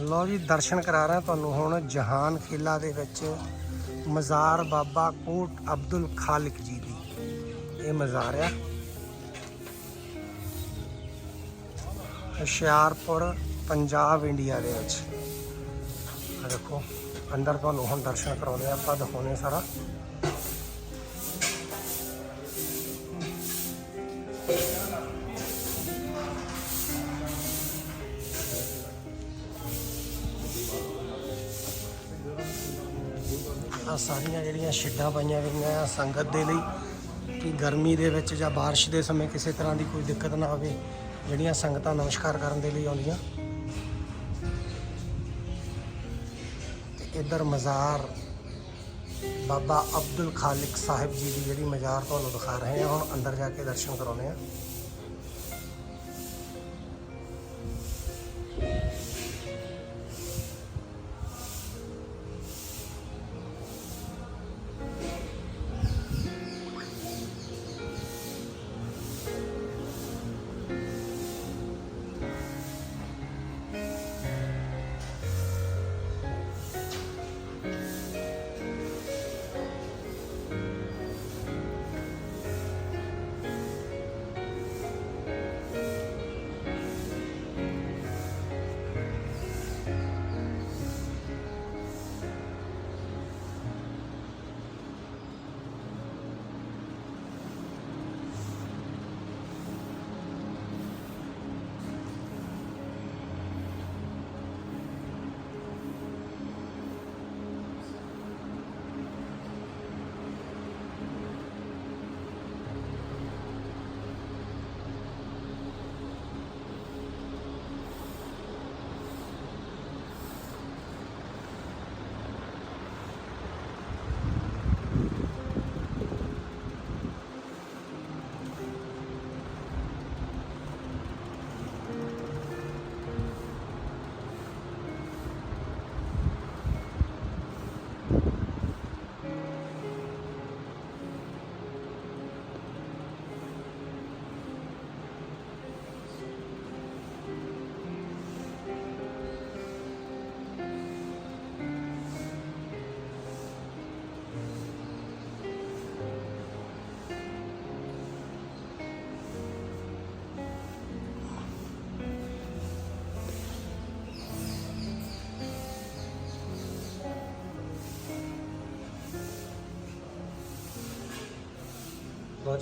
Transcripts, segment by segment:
ਲਓ ਜੀ, ਦਰਸ਼ਨ ਕਰਾ ਰਿਹਾ ਤੁਹਾਨੂੰ ਹੁਣ ਜਹਾਨ ਕਿਲਾ ਦੇ ਵਿੱਚ ਮਜ਼ਾਰ ਬਾਬਾ ਕੋਟ ਅਬਦੁਲ ਖਾਲਿਕ ਜੀ ਦੀ। ਇਹ ਮਜ਼ਾਰ ਆ। ਹੁਸ਼ਿਆਰਪੁਰ, ਪੰਜਾਬ, ਇੰਡੀਆ ਦੇ ਵਿੱਚ। ਦੇਖੋ, ਅੰਦਰ ਤੁਹਾਨੂੰ ਹੁਣ ਦਰਸ਼ਨ ਕਰਾਉਂਦੇ ਆ, ਆਪਾਂ ਦਿਖਾਉਣੇ ਸਾਰਾ। ਆ ਸਾਰੀਆਂ ਜਿਹੜੀਆਂ ਛਿੱਡਾਂ ਪਾਈਆਂ ਗਈਆਂ ਆ ਸੰਗਤ ਦੇ ਲਈ ਕਿ ਗਰਮੀ ਦੇ ਵਿੱਚ ਜਾਂ ਬਾਰਿਸ਼ ਦੇ ਸਮੇਂ ਕਿਸੇ ਤਰ੍ਹਾਂ ਦੀ ਕੋਈ ਦਿੱਕਤ ਨਾ ਆਵੇ, ਜਿਹੜੀਆਂ ਸੰਗਤਾਂ ਨਮਸਕਾਰ ਕਰਨ ਦੇ ਲਈ ਆਉਂਦੀਆਂ। ਤੇ ਇੱਧਰ ਮਜ਼ਾਰ ਬਾਬਾ ਅਬਦੁਲ ਖਾਲਿਕ ਸਾਹਿਬ ਜੀ ਦੀ ਜਿਹੜੀ ਮਜ਼ਾਰ ਤੁਹਾਨੂੰ ਦਿਖਾ ਰਹੇ ਹਾਂ, ਹੁਣ ਅੰਦਰ ਜਾ ਕੇ ਦਰਸ਼ਨ ਕਰਾਉਂਦੇ ਆ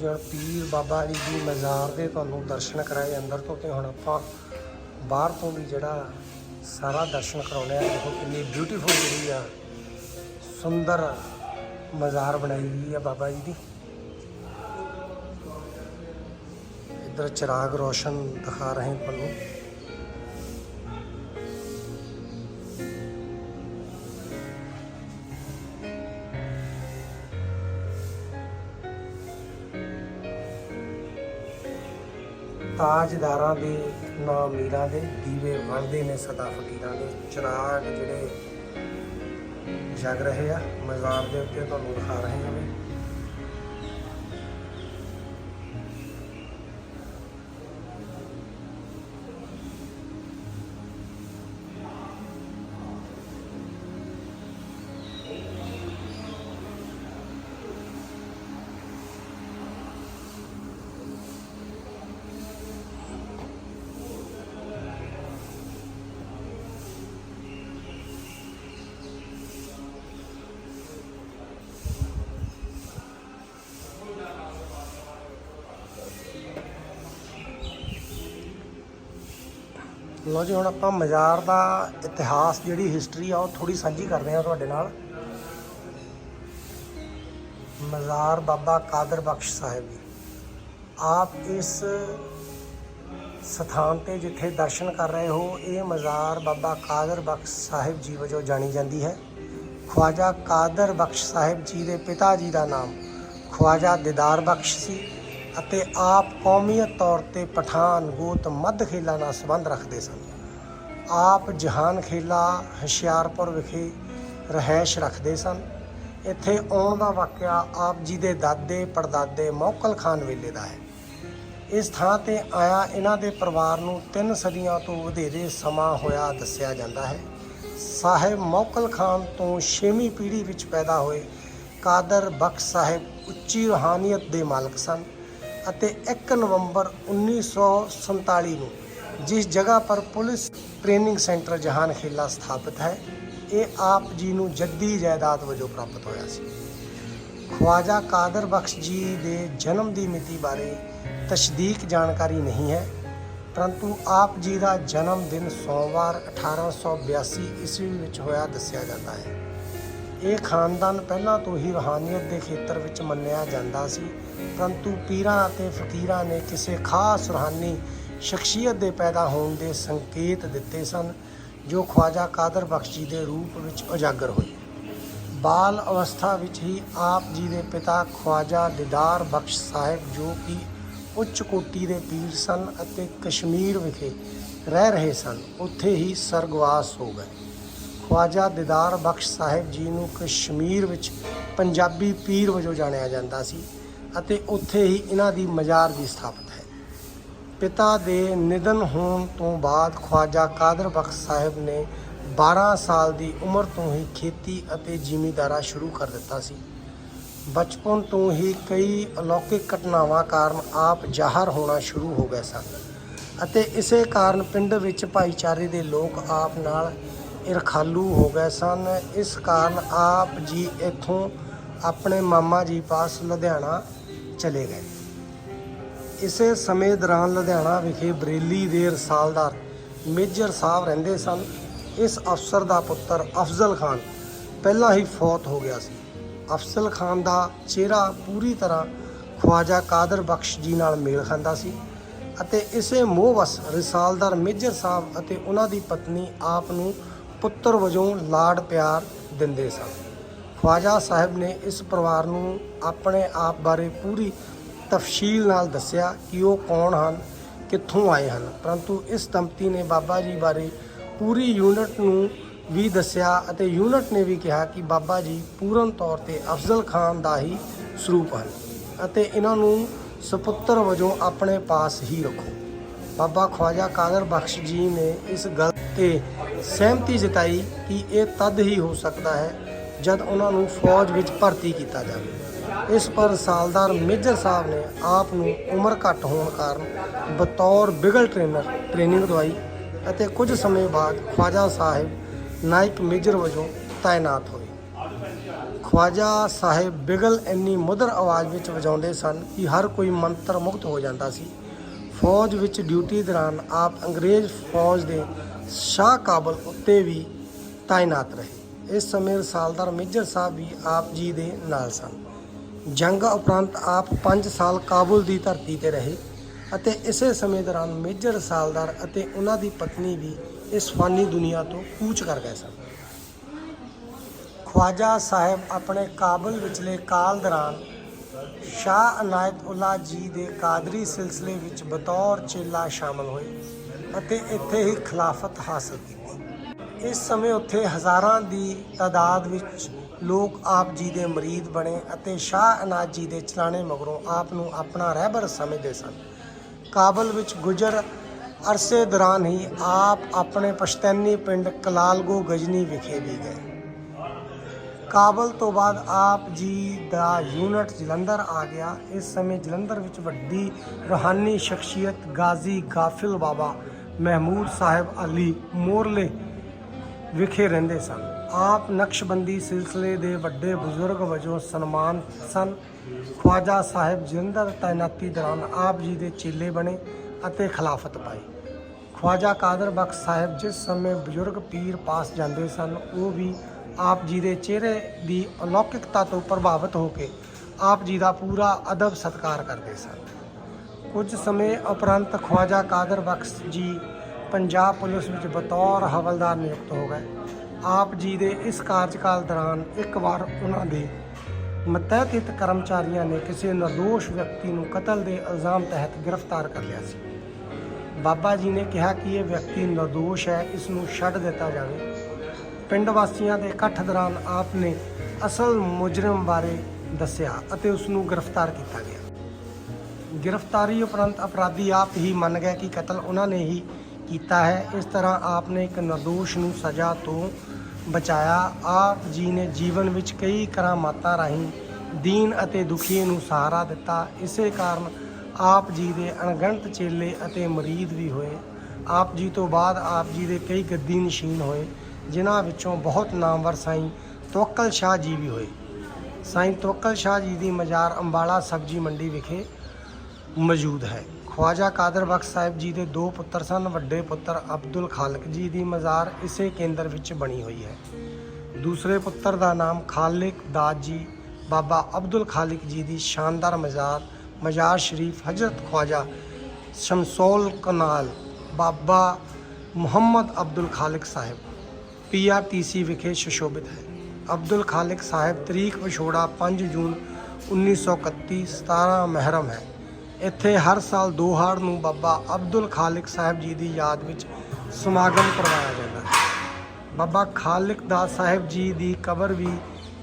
ਲੋ ਪੀਰ ਬਾਬਾ ਜੀ ਦੀ ਮਜ਼ਾਰ ਦੇ ਤੁਹਾਨੂੰ ਦਰਸ਼ਨ ਕਰਾਏ, ਅੰਦਰ ਤੋਂ ਤੇ ਹੁਣ ਆਪਾਂ ਬਾਹਰ ਤੋਂ ਵੀ ਜਿਹੜਾ ਸਾਰਾ ਦਰਸ਼ਨ ਕਰਾਉਣੇ ਆ ਦੇਖੋ ਕਿੰਨੀ ਬਿਊਟੀਫੁਲ ਜਿਹੜੀ ਆ ਸੁੰਦਰ ਮਜ਼ਾਰ ਬਣਾਈ ਗਈ ਆ ਬਾਬਾ ਜੀ ਦੀ। ਇੱਧਰ ਚਿਰਾਗ ਰੋਸ਼ਨ ਦਿਖਾ ਰਹੇ ਤੁਹਾਨੂੰ। ਤਾਜਦਾਰਾਂ ਦੇ ਨਾ ਮੀਰਾਂ ਦੇ ਦੀਵੇ ਵਰਦੇ ਨੇ ਸਦਾ ਫਕੀਰਾਂ ਦੇ। ਚਿਰਾਗ ਜਿਹੜੇ ਜਗ ਰਹੇ ਆ ਮਜ਼ਾਰ ਦੇ ਉੱਤੇ ਤੁਹਾਨੂੰ ਦਿਖਾ ਰਹੇ ਹਾਂ ਲੋ ਜੀ, ਹੁਣ ਆਪਾਂ ਮਜ਼ਾਰ ਦਾ ਇਤਿਹਾਸ, ਜਿਹੜੀ ਹਿਸਟਰੀ ਆ, ਉਹ ਥੋੜੀ ਸਾਂਝੀ ਕਰਦੇ ਆ ਤੁਹਾਡੇ ਨਾਲ। ਮਜ਼ਾਰ ਬਾਬਾ ਕਾਦਰ ਬਖਸ਼ ਸਾਹਿਬ ਜੀ। ਆਪ ਇਸ ਸਥਾਨ ਤੇ ਜਿੱਥੇ ਦਰਸ਼ਨ ਕਰ ਰਹੇ ਹੋ, ਇਹ ਮਜ਼ਾਰ ਬਾਬਾ ਕਾਦਰ ਬਖਸ਼ ਸਾਹਿਬ ਜੀ ਵਜੋਂ ਜਾਣੀ ਜਾਂਦੀ ਹੈ। ਖਵਾਜਾ ਕਾਦਰ ਬਖਸ਼ ਸਾਹਿਬ ਜੀ ਦੇ ਪਿਤਾ ਜੀ ਦਾ ਨਾਮ ਖਵਾਜਾ ਦਿਦਾਰ ਬਖਸ਼ ਸੀ। ਅਤੇ ਆਪ ਕੌਮੀਅਤ ਤੌਰ ਤੇ ਪਠਾਨ ਗੋਤ ਮੱਧ ਖੇਲਾ ਨਾਲ ਸੰਬੰਧ ਰੱਖਦੇ ਸਨ। ਆਪ ਜਹਾਨ ਖੇਲਾ ਹਸ਼ਿਆਰਪੁਰ ਵਿਖੇ ਰਹਿائش ਰੱਖਦੇ ਸਨ। ਇੱਥੇ ਆਉਣ ਦਾ ਵਾਕਿਆ ਆਪ ਜੀ ਦੇ ਦਾਦੇ ਪੜਦਾਦੇ ਮੌਕਲ ਖਾਨ ਵੇਲੇ ਦਾ ਹੈ। ਇਸ ਥਾਂ ਤੇ ਆਇਆ ਇਹਨਾਂ ਦੇ ਪਰਿਵਾਰ ਨੂੰ ਤਿੰਨ ਸਦੀਆਂ ਤੋਂ ਵਧੇਰੇ ਸਮਾਂ ਹੋਇਆ ਦੱਸਿਆ ਜਾਂਦਾ ਹੈ। ਸਾਹਿਬ ਮੌਕਲ ਖਾਨ ਤੋਂ ਛੇਵੀਂ ਪੀੜ੍ਹੀ ਵਿੱਚ ਪੈਦਾ ਹੋਏ ਕਾਦਰ ਬਖਸ਼ ਸਾਹਿਬ ਉੱਚੀ ਰੋਹਾਨੀਅਤ ਦੇ ਮਾਲਕ ਸਨ। ਅਤੇ 1 ਨਵੰਬਰ 1947 ਨੂੰ ਜਿਸ ਜਗ੍ਹਾ ਪਰ ਪੁਲਿਸ ਟ੍ਰੇਨਿੰਗ ਸੈਂਟਰ ਜਹਾਨ ਖੇਲਾ ਸਥਾਪਿਤ ਹੈ, ਇਹ ਆਪ ਜੀ ਨੂੰ ਜੱਦੀ ਜਾਇਦਾਦ ਵਜੋਂ ਪ੍ਰਾਪਤ ਹੋਇਆ ਸੀ। ਖਵਾਜਾ ਕਾਦਰ ਬਖਸ਼ ਜੀ ਦੇ ਜਨਮ ਦੀ ਮਿਤੀ ਬਾਰੇ ਤਸਦੀਕ ਜਾਣਕਾਰੀ ਨਹੀਂ ਹੈ, ਪਰੰਤੂ ਆਪ ਜੀ ਦਾ ਜਨਮ ਦਿਨ ਸੋਮਵਾਰ 1882 ਈਸਵੀ ਵਿੱਚ ਹੋਇਆ ਦੱਸਿਆ ਜਾਂਦਾ ਹੈ। ਇਹ ਖਾਨਦਾਨ ਪਹਿਲਾਂ ਤੋਂ ਹੀ ਰੂਹਾਨੀਅਤ ਦੇ ਖੇਤਰ ਵਿੱਚ ਮੰਨਿਆ ਜਾਂਦਾ ਸੀ, ਪਰੰਤੂ ਪੀਰਾਂ ਅਤੇ ਫਕੀਰਾਂ ਨੇ ਕਿਸੇ ਖਾਸ ਰੂਹਾਨੀ ਸ਼ਖਸੀਅਤ ਦੇ ਪੈਦਾ ਹੋਣ ਦੇ ਸੰਕੇਤ ਦਿੱਤੇ ਸਨ, ਜੋ ਖਵਾਜਾ ਕਾਦਰ ਬਖਸ਼ ਜੀ ਦੇ ਰੂਪ ਵਿੱਚ ਉਜਾਗਰ ਹੋਏ। ਬਾਲ ਅਵਸਥਾ ਵਿੱਚ ਹੀ ਆਪ ਜੀ ਦੇ ਪਿਤਾ ਖਵਾਜਾ ਦਿਦਾਰ ਬਖਸ਼ ਸਾਹਿਬ, ਜੋ ਕਿ ਉੱਚ ਕੋਟੀ ਦੇ ਪੀਰ ਸਨ ਅਤੇ ਕਸ਼ਮੀਰ ਵਿਖੇ ਰਹਿ ਰਹੇ ਸਨ, ਉੱਥੇ ਹੀ ਸਰਗਵਾਸ ਹੋ ਗਏ। ਖਵਾਜਾ ਦਿਦਾਰ ਬਖਸ਼ ਸਾਹਿਬ ਜੀ ਨੂੰ ਕਸ਼ਮੀਰ ਵਿੱਚ ਪੰਜਾਬੀ ਪੀਰ ਵਜੋਂ ਜਾਣਿਆ ਜਾਂਦਾ ਸੀ ਅਤੇ ਉੱਥੇ ਹੀ ਇਹਨਾਂ ਦੀ ਮਜ਼ਾਰ ਵੀ ਸਥਾਪਿਤ ਹੈ। ਪਿਤਾ ਦੇ ਨਿਧਨ ਹੋਣ ਤੋਂ ਬਾਅਦ ਖਵਾਜਾ ਕਾਦਰ ਬਖਸ਼ ਸਾਹਿਬ ਨੇ 12 ਸਾਲ ਦੀ ਉਮਰ ਤੋਂ ਹੀ ਖੇਤੀ ਅਤੇ ਜ਼ਿਮੀਂਦਾਰਾ ਸ਼ੁਰੂ ਕਰ ਦਿੱਤਾ ਸੀ। ਬਚਪਨ ਤੋਂ ਹੀ ਕਈ ਅਲੌਕਿਕ ਘਟਨਾਵਾਂ ਕਾਰਨ ਆਪ ਜ਼ਾਹਰ ਹੋਣਾ ਸ਼ੁਰੂ ਹੋ ਗਏ ਸਨ ਅਤੇ ਇਸੇ ਕਾਰਨ ਪਿੰਡ ਵਿੱਚ ਭਾਈਚਾਰੇ ਦੇ ਲੋਕ ਆਪ ਨਾਲ ਇਰਖਾਲੂ ਹੋ ਗਏ ਸਨ। ਇਸ ਕਾਰਨ ਆਪ ਜੀ ਇੱਥੋਂ ਆਪਣੇ ਮਾਮਾ ਜੀ ਪਾਸ ਲੁਧਿਆਣਾ ਚਲੇ ਗਏ। ਇਸੇ ਸਮੇਂ ਦੌਰਾਨ ਲੁਧਿਆਣਾ ਵਿਖੇ ਬਰੇਲੀ ਦੇ ਰਸਾਲਦਾਰ ਮੇਜਰ ਸਾਹਿਬ ਰਹਿੰਦੇ ਸਨ। ਇਸ ਅਫਸਰ ਦਾ ਪੁੱਤਰ ਅਫਜ਼ਲ ਖਾਨ ਪਹਿਲਾਂ ਹੀ ਫੌਤ ਹੋ ਗਿਆ ਸੀ। ਅਫਜ਼ਲ ਖਾਨ ਦਾ ਚਿਹਰਾ ਪੂਰੀ ਤਰ੍ਹਾਂ ਖਵਾਜਾ ਕਾਦਰ ਬਖਸ਼ ਜੀ ਨਾਲ ਮੇਲ ਖਾਂਦਾ ਸੀ ਅਤੇ ਇਸੇ ਮੋਹਵਸ ਰਸਾਲਦਾਰ ਮੇਜਰ ਸਾਹਿਬ ਅਤੇ ਉਹਨਾਂ ਦੀ ਪਤਨੀ ਆਪ ਨੂੰ ਪੁੱਤਰ ਵਜੋਂ ਲਾਡ ਪਿਆਰ ਦਿੰਦੇ ਸਨ। ਖਵਾਜਾ ਸਾਹਿਬ ਨੇ ਇਸ ਪਰਿਵਾਰ ਨੂੰ ਆਪਣੇ ਆਪ ਬਾਰੇ ਪੂਰੀ ਤਫਸੀਲ ਨਾਲ ਦੱਸਿਆ ਕਿ ਉਹ ਕੌਣ ਹਨ, ਕਿੱਥੋਂ ਆਏ ਹਨ। ਪਰੰਤੂ ਇਸ ਦੰਪਤੀ ਨੇ ਬਾਬਾ ਜੀ ਬਾਰੇ ਪੂਰੀ ਯੂਨਿਟ ਨੂੰ ਵੀ ਦੱਸਿਆ ਅਤੇ ਯੂਨਿਟ ਨੇ ਵੀ ਕਿਹਾ ਕਿ ਬਾਬਾ ਜੀ ਪੂਰਨ ਤੌਰ ਤੇ ਅਫਜ਼ਲ ਖਾਨ ਦਾ ਹੀ ਸਰੂਪ ਹਨ ਅਤੇ ਇਹਨਾਂ ਨੂੰ ਸੁਪੁੱਤਰ ਵਜੋਂ ਆਪਣੇ ਪਾਸ ਹੀ ਰੱਖੋ। ਬਾਬਾ ਖਵਾਜਾ ਕਾਦਰ ਬਖਸ਼ ਜੀ ਨੇ ਇਸ ਗੱਲ ਤੇ ਸਹਿਮਤੀ ਜਤਾਈ ਕਿ ਇਹ ਤਦ ਹੀ ਹੋ ਸਕਦਾ ਹੈ ਜਦ ਉਹਨਾਂ ਨੂੰ ਫੌਜ ਵਿੱਚ ਭਰਤੀ ਕੀਤਾ ਜਾਵੇ। ਇਸ ਪਰ ਸਾਲਦਾਰ ਮੇਜਰ ਸਾਹਿਬ ਨੇ ਆਪ ਨੂੰ ਉਮਰ ਘੱਟ ਹੋਣ ਕਾਰਨ ਬਤੌਰ ਬਿਗਲ ਟ੍ਰੇਨਰ ਟ੍ਰੇਨਿੰਗ ਦਵਾਈ ਅਤੇ ਕੁਝ ਸਮੇਂ ਬਾਅਦ ਖਵਾਜਾ ਸਾਹਿਬ ਨਾਇਕ ਮੇਜਰ ਵਜੋਂ ਤਾਇਨਾਤ ਹੋਏ। ਖਵਾਜਾ ਸਾਹਿਬ ਬਿਗਲ ਇੰਨੀ ਮਧੁਰ ਆਵਾਜ਼ ਵਿੱਚ ਵਜਾਉਂਦੇ ਸਨ ਕਿ ਹਰ ਕੋਈ ਮੰਤਰ ਮੁਕਤ ਹੋ ਜਾਂਦਾ ਸੀ। ਫੌਜ ਵਿੱਚ ਡਿਊਟੀ ਦੌਰਾਨ ਆਪ ਅੰਗਰੇਜ਼ ਫੌਜ ਦੇ ਸ਼ਾਹ ਕਾਬਲ ਉੱਤੇ ਵੀ ਤਾਇਨਾਤ ਰਹੇ। ਇਸ ਸਮੇਂ ਰਸਾਲਦਾਰ ਮੇਜਰ ਸਾਹਿਬ ਵੀ ਆਪ ਜੀ ਦੇ ਨਾਲ ਸਨ। ਜੰਗ ਉਪਰੰਤ ਆਪ 5 ਸਾਲ ਕਾਬੁਲ ਦੀ ਧਰਤੀ ਤੇ ਰਹੇ ਅਤੇ ਇਸੇ ਸਮੇਂ ਦੌਰਾਨ ਮੇਜਰ ਰਸਾਲਦਾਰ ਅਤੇ ਉਹਨਾਂ ਦੀ ਪਤਨੀ ਵੀ ਇਸ ਫਾਨੀ ਦੁਨੀਆ ਤੋਂ ਕੂਚ ਕਰ ਗਏ ਸਨ। ਖਵਾਜਾ ਸਾਹਿਬ ਆਪਣੇ ਕਾਬਲ ਵਿਚਲੇ ਕਾਲ ਦੌਰਾਨ ਸ਼ਾਹ ਅਨਾਇਤ ਉਲਾ ਜੀ ਦੇ ਕਾਦਰੀ ਸਿਲਸਿਲੇ ਵਿੱਚ ਬਤੌਰ ਚੇਲਾ ਸ਼ਾਮਲ ਹੋਏ ਅਤੇ ਇੱਥੇ ਹੀ ਖਿਲਾਫਤ ਹਾਸਲ ਕੀਤੀ। ਇਸ ਸਮੇਂ ਉੱਥੇ ਹਜ਼ਾਰਾਂ ਦੀ ਤਾਦਾਦ ਵਿੱਚ ਲੋਕ ਆਪ ਜੀ ਦੇ ਮਰੀਦ ਬਣੇ ਅਤੇ ਸ਼ਾਹ ਅਨਾਜ ਜੀ ਦੇ ਚਲਾਣੇ ਮਗਰੋਂ ਆਪ ਨੂੰ ਆਪਣਾ ਰਹਿਬਰ ਸਮਝਦੇ ਸਨ। ਕਾਬਲ ਵਿੱਚ ਗੁਜਰ ਅਰਸੇ ਦੌਰਾਨ ਹੀ ਆਪ ਆਪਣੇ ਪਸ਼ਤੈਨੀ ਪਿੰਡ ਕਲਾਲਗੋ ਗਜਨੀ ਵਿਖੇ ਵੀ ਗਏ। ਕਾਬਲ ਤੋਂ ਬਾਅਦ ਆਪ ਜੀ ਦਾ ਯੂਨਿਟ ਜਲੰਧਰ ਆ ਗਿਆ। ਇਸ ਸਮੇਂ ਜਲੰਧਰ ਵਿੱਚ ਵੱਡੀ ਰੂਹਾਨੀ ਸ਼ਖਸੀਅਤ ਗਾਜ਼ੀ ਗਾਫਿਲ ਬਾਬਾ ਮਹਿਮੂਦ ਸਾਹਿਬ ਅਲੀ ਮੋਰਲੇ ਵਿਖੇ ਰਹਿੰਦੇ ਸਨ। ਆਪ ਨਕਸ਼ਬੰਦੀ ਸਿਲਸਿਲੇ ਦੇ ਵੱਡੇ ਬਜ਼ੁਰਗ ਵਜੋਂ ਸਨਮਾਨ ਸਨ। ਖਵਾਜਾ ਸਾਹਿਬ ਜਲੰਧਰ ਤਾਇਨਾਤੀ ਦੌਰਾਨ ਆਪ ਜੀ ਦੇ ਚੇਲੇ ਬਣੇ ਅਤੇ ਖਿਲਾਫਤ ਪਾਈ। ਖਵਾਜਾ ਕਾਦਰ ਬਖਸ਼ ਸਾਹਿਬ ਜਿਸ ਸਮੇਂ ਬਜ਼ੁਰਗ ਪੀਰ ਪਾਸ ਜਾਂਦੇ ਸਨ, ਉਹ ਵੀ ਆਪ ਜੀ ਦੇ ਚਿਹਰੇ ਦੀ ਅਲੌਕਿਕਤਾ ਤੋਂ ਪ੍ਰਭਾਵਿਤ ਹੋ ਕੇ ਆਪ ਜੀ ਦਾ ਪੂਰਾ ਅਦਬ ਸਤਕਾਰ ਕਰਦੇ ਸਨ। ਕੁਝ ਸਮੇਂ ਉਪਰੰਤ ਖਵਾਜਾ ਕਾਦਰ ਬਖਸ਼ ਜੀ ਪੰਜਾਬ ਪੁਲਿਸ ਵਿੱਚ ਬਤੌਰ ਹਵਲਦਾਰ ਨਿਯੁਕਤ ਹੋ ਗਏ। ਆਪ ਜੀ ਦੇ ਇਸ ਕਾਰਜਕਾਲ ਦੌਰਾਨ ਇੱਕ ਵਾਰ ਉਹਨਾਂ ਦੇ ਮਤੈਤਿਤ ਕਰਮਚਾਰੀਆਂ ਨੇ ਕਿਸੇ ਨਿਰਦੋਸ਼ ਵਿਅਕਤੀ ਨੂੰ ਕਤਲ ਦੇ ਇਲਜ਼ਾਮ ਤਹਿਤ ਗ੍ਰਿਫਤਾਰ ਕਰ ਲਿਆ ਸੀ। ਬਾਬਾ ਜੀ ਨੇ ਕਿਹਾ ਕਿ ਇਹ ਵਿਅਕਤੀ ਨਿਰਦੋਸ਼ ਹੈ, ਇਸ ਨੂੰ ਛੱਡ ਦਿੱਤਾ ਜਾਵੇ। ਪਿੰਡ ਵਾਸੀਆਂ ਦੇ ਇਕੱਠ ਦੌਰਾਨ ਆਪ ਨੇ ਅਸਲ ਮੁਜਰਮ ਬਾਰੇ ਦੱਸਿਆ ਅਤੇ ਉਸ ਨੂੰ ਗ੍ਰਿਫਤਾਰ ਕੀਤਾ ਗਿਆ। ਗ੍ਰਿਫਤਾਰੀ ਉਪਰੰਤ ਅਪਰਾਧੀ ਆਪ ਹੀ ਮੰਨ ਗਏ ਕਿ ਕਤਲ ਉਹਨਾਂ ਨੇ ਹੀ ਕੀਤਾ ਹੈ। ਇਸ ਤਰ੍ਹਾਂ ਆਪ ਨੇ ਇੱਕ ਨਿਰਦੋਸ਼ ਨੂੰ ਸਜ਼ਾ ਤੋਂ ਬਚਾਇਆ। ਆਪ ਜੀ ਨੇ ਜੀਵਨ ਵਿੱਚ ਕਈ ਕਰਾਮਾਤਾਂ ਰਾਹੀਂ ਦੀਨ ਅਤੇ ਦੁਖੀ ਨੂੰ ਸਹਾਰਾ ਦਿੱਤਾ। ਇਸੇ ਕਾਰਨ ਆਪ ਜੀ ਦੇ ਅਣਗਿਣਤ ਚੇਲੇ ਅਤੇ ਮਰੀਦ ਵੀ ਹੋਏ। ਆਪ ਜੀ ਤੋਂ ਬਾਅਦ ਆਪ ਜੀ ਦੇ ਕਈ ਗੱਦੀ ਨਸ਼ੀਨ ਹੋਏ। ਜਿਨ੍ਹਾਂ ਵਿੱਚੋਂ ਬਹੁਤ ਨਾਮਵਰ ਸਾਈਂ ਤੋਕਲ ਸ਼ਾਹ ਜੀ ਵੀ ਹੋਏ। ਸਾਈਂ ਤੋਕਲ ਸ਼ਾਹ ਜੀ ਦੀ ਮਜ਼ਾਰ ਅੰਬਾਲਾ ਸਬਜ਼ੀ ਮੰਡੀ ਵਿਖੇ ਮੌਜੂਦ ਹੈ। ਖਵਾਜਾ ਕਾਦਰ ਬਖਸ਼ ਸਾਹਿਬ ਜੀ ਦੇ ਦੋ ਪੁੱਤਰ ਸਨ, ਵੱਡੇ ਪੁੱਤਰ ਅਬਦੁਲ ਖਾਲਕ ਜੀ ਦੀ ਮਜ਼ਾਰ ਇਸੇ ਕੇਂਦਰ ਵਿੱਚ ਬਣੀ ਹੋਈ ਹੈ। ਦੂਸਰੇ ਪੁੱਤਰ ਦਾ ਨਾਮ ਖਾਲਿਕ ਦਾਦ ਜੀ, ਬਾਬਾ ਅਬਦੁਲ ਖਾਲਿਕ ਜੀ ਦੀ ਸ਼ਾਨਦਾਰ ਮਜ਼ਾਰ ਮਜ਼ਾਰ ਸ਼ਰੀਫ ਹਜ਼ਰਤ ਖਵਾਜਾ ਸ਼ਮਸੋਲ ਕਨਾਲ, ਬਾਬਾ ਮੁਹੰਮਦ ਅਬਦੁਲ ਖਾਲਿਕ ਸਾਹਿਬ। ਪੀਆਰਟੀਸੀ ਵਿਖੇ ਸੁਸ਼ੋਭਿਤ ਹੈ। ਅਬਦੁਲ ਖਾਲਿਕ ਸਾਹਿਬ ਤਰੀਕ ਵਿਛੋੜਾ 5 ਜੂਨ 1931 17 ਮਹਿਰਮ ਹੈ। ਇੱਥੇ ਹਰ ਸਾਲ ਦੋ ਹਾੜ ਨੂੰ ਬਾਬਾ ਅਬਦੁਲ ਖਾਲਿਕ ਸਾਹਿਬ ਜੀ ਦੀ ਯਾਦ ਵਿੱਚ ਸਮਾਗਮ ਕਰਵਾਇਆ ਜਾਂਦਾ ਹੈ। ਬਾਬਾ ਖਾਲਿਕ ਦਾਸ ਸਾਹਿਬ ਜੀ ਦੀ ਕਬਰ ਵੀ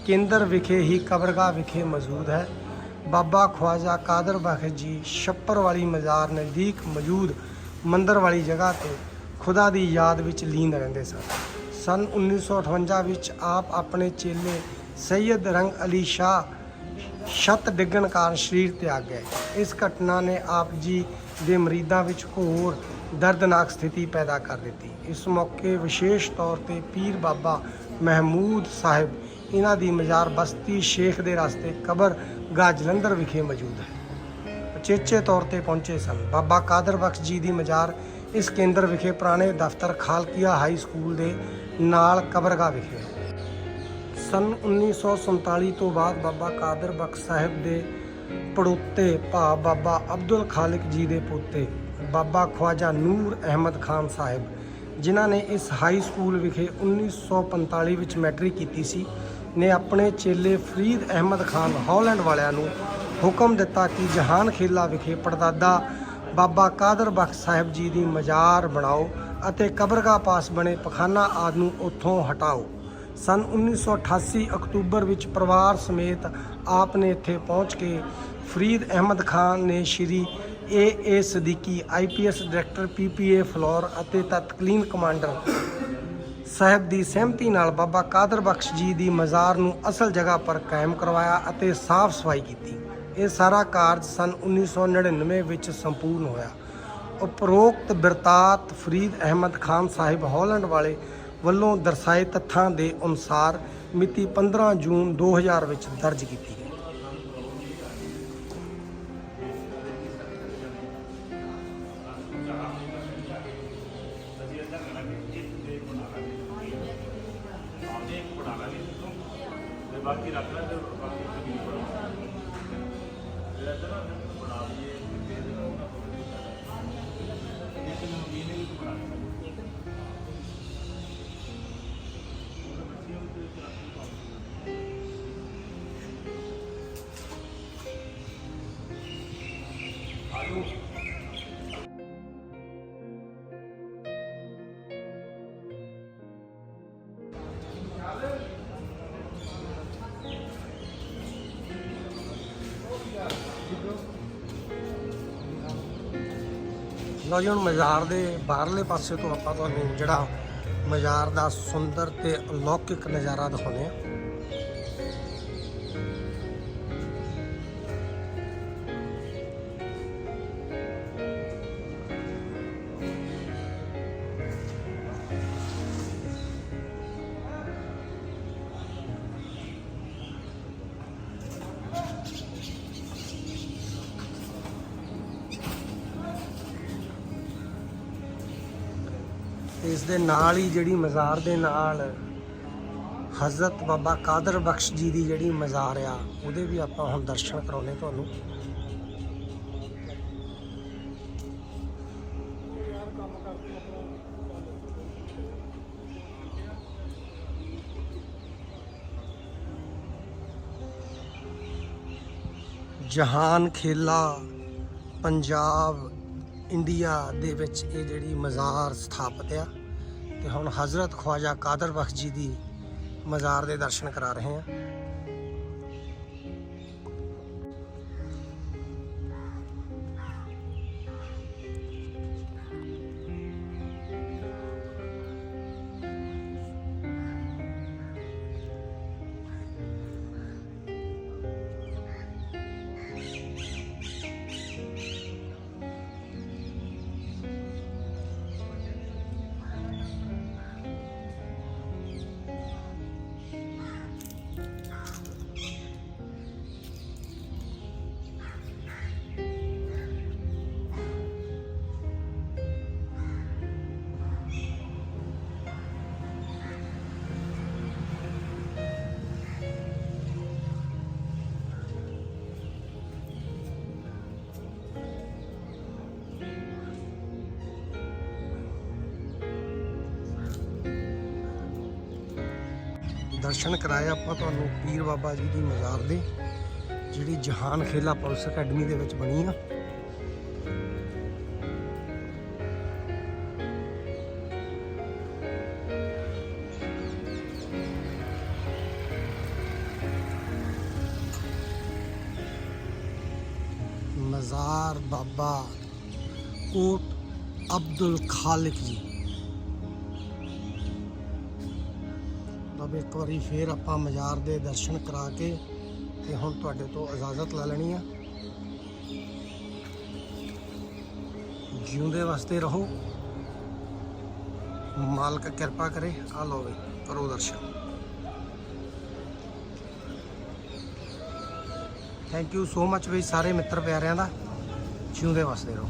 ਕੇਂਦਰ ਵਿਖੇ ਹੀ ਕਬਰਗਾਹ ਵਿਖੇ ਮੌਜੂਦ ਹੈ। ਬਾਬਾ ਖਵਾਜਾ ਕਾਦਰ ਬਖਸ਼ ਜੀ ਛੱਪਰ ਵਾਲੀ ਮਜ਼ਾਰ ਨਜ਼ਦੀਕ ਮੌਜੂਦ ਮੰਦਰ ਵਾਲੀ ਜਗ੍ਹਾ ਤੇ ਖੁਦਾ ਦੀ ਯਾਦ ਵਿੱਚ ਲੀਨ ਰਹਿੰਦੇ ਸਨ। ਸਨ। 1958 ਵਿੱਚ ਆਪ ਆਪਣੇ ਚੇਲੇ ਸੈਯਦ ਰੰਗ ਅਲੀ ਸ਼ਾਹ ਛੱਤ ਡਿੱਗਣ ਕਾਰਨ ਸਰੀਰ ਤਿਆਗ ਗਏ। ਇਸ ਘਟਨਾ ਨੇ ਆਪ ਜੀ ਦੇ ਮਰੀਦਾਂ ਵਿੱਚ ਹੋਰ ਦਰਦਨਾਕ ਸਥਿਤੀ ਪੈਦਾ ਕਰ ਦਿੱਤੀ। ਇਸ ਮੌਕੇ ਵਿਸ਼ੇਸ਼ ਤੌਰ ਤੇ ਪੀਰ ਬਾਬਾ ਮਹਿਮੂਦ ਸਾਹਿਬ ਇਹਨਾਂ ਦੀ ਮਜ਼ਾਰ ਬਸਤੀ ਸ਼ੇਖ ਦੇ ਰਸਤੇ ਕਬਰ ਗਾਹ ਜਲੰਧਰ ਵਿਖੇ ਮੌਜੂਦ ਹੈ। ਉਚੇਚੇ ਤੌਰ ਤੇ ਪਹੁੰਚੇ ਸਨ। ਬਾਬਾ ਕਾਦਰ ਬਖਸ਼ ਜੀ ਦੀ ਮਜ਼ਾਰ ਇਸ ਕੇਂਦਰ ਵਿਖੇ ਪੁਰਾਣੇ ਦਫ਼ਤਰ ਖਾਲਕੀਆ ਹਾਈ ਸਕੂਲ ਦੇ ਨਾਲ ਕਬਰਗਾ ਵਿਖੇ। ਹੈ ਸਨ 1947 ਤੋਂ ਬਾਅਦ ਬਾਬਾ ਕਾਦਰ ਬਖਸ਼ ਸਾਹਿਬ ਦੇ ਪੜੋਤੇ ਭਾ ਬਾਬਾ ਅਬਦੁਲ ਖਾਲਿਕ ਜੀ ਦੇ ਪੋਤੇ ਬਾਬਾ ਖਵਾਜਾ ਨੂਰ ਅਹਿਮਦ ਖਾਨ ਸਾਹਿਬ, ਜਿਨ੍ਹਾਂ ਨੇ ਇਸ ਹਾਈ ਸਕੂਲ ਵਿਖੇ 1945 ਵਿੱਚ ਮੈਟ੍ਰਿਕ ਕੀਤੀ ਸੀ, ਨੇ ਆਪਣੇ ਚੇਲੇ ਫਰੀਦ ਅਹਿਮਦ ਖਾਨ ਹਾਲੈਂਡ ਵਾਲਿਆਂ ਨੂੰ ਹੁਕਮ ਦਿੱਤਾ ਕਿ ਜਹਾਨ ਖੇਲਾ ਵਿਖੇ ਪੜਦਾਦਾ ਬਾਬਾ ਕਾਦਰ ਬਖਸ਼ ਸਾਹਿਬ ਜੀ ਦੀ ਮਜ਼ਾਰ ਬਣਾਓ। ਅਤੇ ਕਬਰਗਾ ਪਾਸ ਬਣੇ ਪਖਾਨਾ ਆਦਿ ਨੂੰ ਉੱਥੋਂ ਹਟਾਓ। ਸਨ 1988 ਅਕਤੂਬਰ ਵਿੱਚ ਪਰਿਵਾਰ ਸਮੇਤ ਆਪ ਨੇ ਇੱਥੇ ਪਹੁੰਚ ਕੇ ਫਰੀਦ ਅਹਿਮਦ ਖਾਨ ਨੇ Shri A A Siddiqui IPS director PPA Phillaur ਅਤੇ ਤਤਕਲੀਨ ਕਮਾਂਡਰ ਸਾਹਿਬ ਦੀ ਸਹਿਮਤੀ ਨਾਲ ਬਾਬਾ ਕਾਦਰ ਬਖਸ਼ ਜੀ ਦੀ ਮਜ਼ਾਰ ਨੂੰ ਅਸਲ ਜਗ੍ਹਾ ਪਰ ਕਾਇਮ ਕਰਵਾਇਆ ਅਤੇ ਸਾਫ਼ ਸਫ਼ਾਈ ਕੀਤੀ। ਇਹ ਸਾਰਾ ਕਾਰਜ ਸਨ 1999 ਵਿੱਚ ਸੰਪੂਰਨ ਹੋਇਆ। ਉਪਰੋਕਤ ਬਿਰਤਾਤ ਫਰੀਦ ਅਹਿਮਦ ਖਾਨ ਸਾਹਿਬ ਹਾਲੈਂਡ ਵਾਲੇ ਵੱਲੋਂ ਦਰਸਾਏ ਤੱਥਾਂ ਦੇ ਅਨੁਸਾਰ ਮਿਤੀ 15 ਜੂਨ 2000 ਵਿੱਚ ਦਰਜ ਕੀਤੀ ਗਈ। ਬਾਕੀ ਰੱਖ ਲੈ ਬਾਕੀ ਬਣਾ ਲਈਏ। ਇੱਕ ਨਵੀਨ ਲਓ ਜੀ, ਹੁਣ ਮਜ਼ਾਰ ਦੇ ਬਾਹਰਲੇ ਪਾਸੇ ਤੋਂ ਆਪਾਂ ਤੁਹਾਨੂੰ ਜਿਹੜਾ ਮਜ਼ਾਰ ਦਾ ਸੁੰਦਰ ਤੇ ਅਲੌਕਿਕ ਨਜ਼ਾਰਾ ਦਿਖਾਉਂਦੇ ਆ ਇਸ ਦੇ ਨਾਲ ਹੀ ਜਿਹੜੀ ਮਜ਼ਾਰ ਦੇ ਨਾਲ ਹਜ਼ਰਤ ਬਾਬਾ ਕਾਦਰ ਬਖਸ਼ ਜੀ ਦੀ ਜਿਹੜੀ ਮਜ਼ਾਰ ਆ, ਉਹਦੇ ਵੀ ਆਪਾਂ ਹੁਣ ਦਰਸ਼ਨ ਕਰਾਉਨੇ ਤੁਹਾਨੂੰ। ਜਹਾਨ ਖੇਲਾ, ਪੰਜਾਬ ਇੰਡੀਆ ਦੇ ਵਿੱਚ ਇਹ ਜਿਹੜੀ ਮਜ਼ਾਰ ਸਥਾਪਿਤ ਆ, ਤੇ ਹੁਣ ਹਜ਼ਰਤ ਖਵਾਜਾ ਕਾਦਰ ਬਖਸ਼ ਜੀ ਦੀ ਮਜ਼ਾਰ ਦੇ ਦਰਸ਼ਨ ਕਰਾ ਰਹੇ ਹਾਂ ਦਰਸ਼ਨ ਕਰਾਏ ਆਪਾਂ ਤੁਹਾਨੂੰ ਪੀਰ ਬਾਬਾ ਜੀ ਦੀ ਮਜ਼ਾਰ ਦੇ, ਜਿਹੜੀ ਜਹਾਨ ਖੇਲਾ ਪੁਲਿਸ ਅਕੈਡਮੀ ਦੇ ਵਿੱਚ ਬਣੀ ਆ। ਮਜ਼ਾਰ ਬਾਬਾ ਕੋਟ ਅਬਦੁਲ ਖਾਲਿਕ ਜੀ। ਅਬ ਇੱਕ ਵਾਰੀ ਫੇਰ ਆਪਾਂ ਮਜ਼ਾਰ ਦੇ ਦਰਸ਼ਨ ਕਰਾ ਕੇ ਤੇ ਹੁਣ ਤੁਹਾਡੇ ਤੋਂ ਇਜਾਜ਼ਤ ਲੈ ਲੈਣੀ ਆ। ਜਿਉਂਦੇ ਵਾਸਤੇ ਰਹੋ। ਮਾਲਕ ਕਿਰਪਾ ਕਰੇ, ਆ ਲਓ ਵੀ, ਕਰੋ ਦਰਸ਼ਨ। ਥੈਂਕ ਯੂ ਸੋ ਮੱਚ ਵੀ ਸਾਰੇ ਮਿੱਤਰ ਪਿਆਰਿਆਂ ਦਾ, ਜਿਉਂਦੇ ਵਾਸਤੇ ਰਹੋ।